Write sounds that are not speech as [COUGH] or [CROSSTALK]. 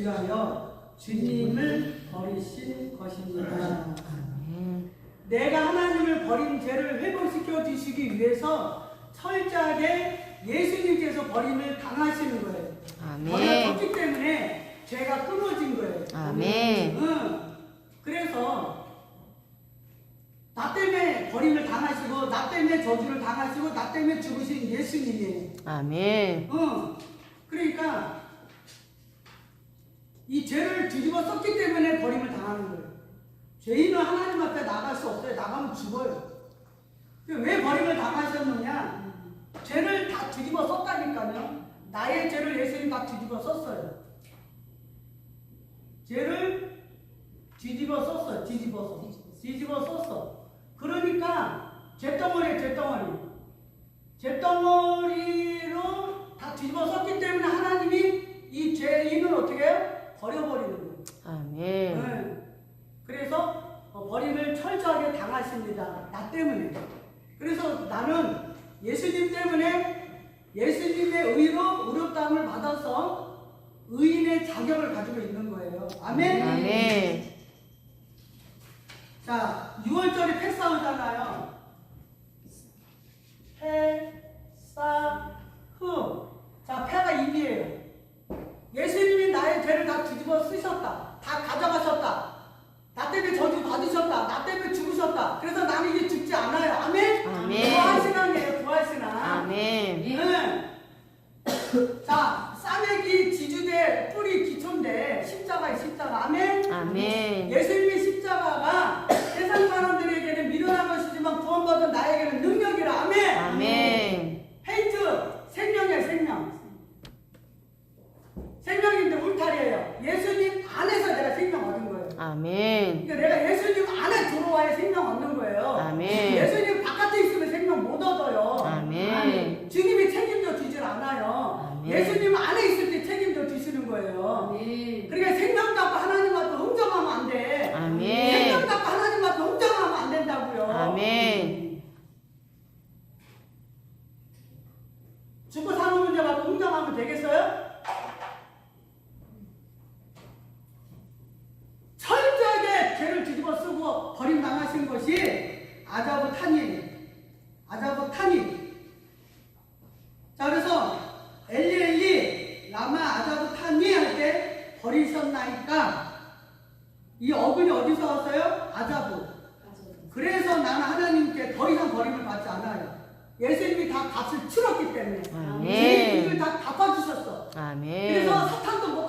위하여 주님을 버리신 것입니다. 내가 하나님을 버린 죄를 회복시켜 주시기 위해서 철저하게 예수님께서 버림을 당하시는 거예요. 아멘. 버려졌기 때문에 죄가 끊어진 거예요. 아멘. 응. 그래서 나 때문에 버림을 당하시고 나 때문에 저주를 당하시고 나 때문에 죽으신 예수님이에요. 아멘. 응. 그러니까 이 뒤집어 썼기 때문에 버림을 당하는 거예요. 죄인은 하나님 앞에 나갈 수 없어요. 나가면 죽어요. 왜 버림을 당하셨느냐? 죄를 다 뒤집어 썼다니까요. 나의 죄를 예수님 다 뒤집어 썼어요. 죄를 뒤집어 썼어요. 뒤집어서. 뒤집어 썼어. 그러니까 죄덩어리에 죄덩어리. 죄덩어리로 다 뒤집어 썼기 때문에 하나님이 이 죄인을 어떻게 해요? 버려버리는 거예요. 아멘. 네. 그래서 어, 버림을 당하십니다. 나 때문에. 그래서 나는 예수님 때문에 예수님의 의로 의롭다함을 받아서 의인의 자격을 가지고 있는 거예요. 아멘. 아멘. 자, 6월절이 패싸우잖아요. 패싸후. 자, 패가 입이에요. 예수님이 나의 죄를 다 뒤집어 쓰셨다. 다 가져가셨다. 나 때문에 저주 받으셨다. 나 죽으셨다. 그래서 나는 이제 죽지 않아요. 아멘? 아멘. 부활신앙이에요, 부활신앙. 아멘. 네. [COUGHS] 자, 싸매기 지주대 뿌리 기초인데 십자가의 십자가. 아멘? 아멘. 예수님의 십자가가 [COUGHS] 세상 사람들에게는 미련한 것이지만 구원받은 나에게는 능력이라. 아멘. 아멘. 헤이트 생명이야 생명. 생명인데 울타리예요. 예수님 안에서 내가 생명 얻은 거예요. 아멘. 그러니까 내가 예수님 안에 들어와야 생명 얻는 거예요. 아멘. 예수님 바깥에 있으면 생명 못 얻어요. 아멘. 주님이 책임져 주질 않아요. 아멘. 예수님 안에 있을 때 책임져 주시는 거예요. 그러니까 생명 갖고 하나님 앞에 흥정하면 안 돼. 아멘. 생명 갖고 하나님 앞에 흥정하면 안 된다고요. 아멘. 죽고 사는 문제 갖고 흥정하면 되겠어요? 철저하게 죄를 뒤집어 쓰고 버림당하신 것이 아자부 탄이 아자부 탄이 자 그래서 엘리 엘리 라마 아자부 탄이 할때 버리셨나이까 이 어근이 어디서 왔어요? 아자부 그래서 나는 하나님께 더 이상 버림을 받지 않아요 예수님이 다 값을 치렀기 때문에 아멘. 죄인을 다 갚아주셨어 아멘. 그래서 사탄도 못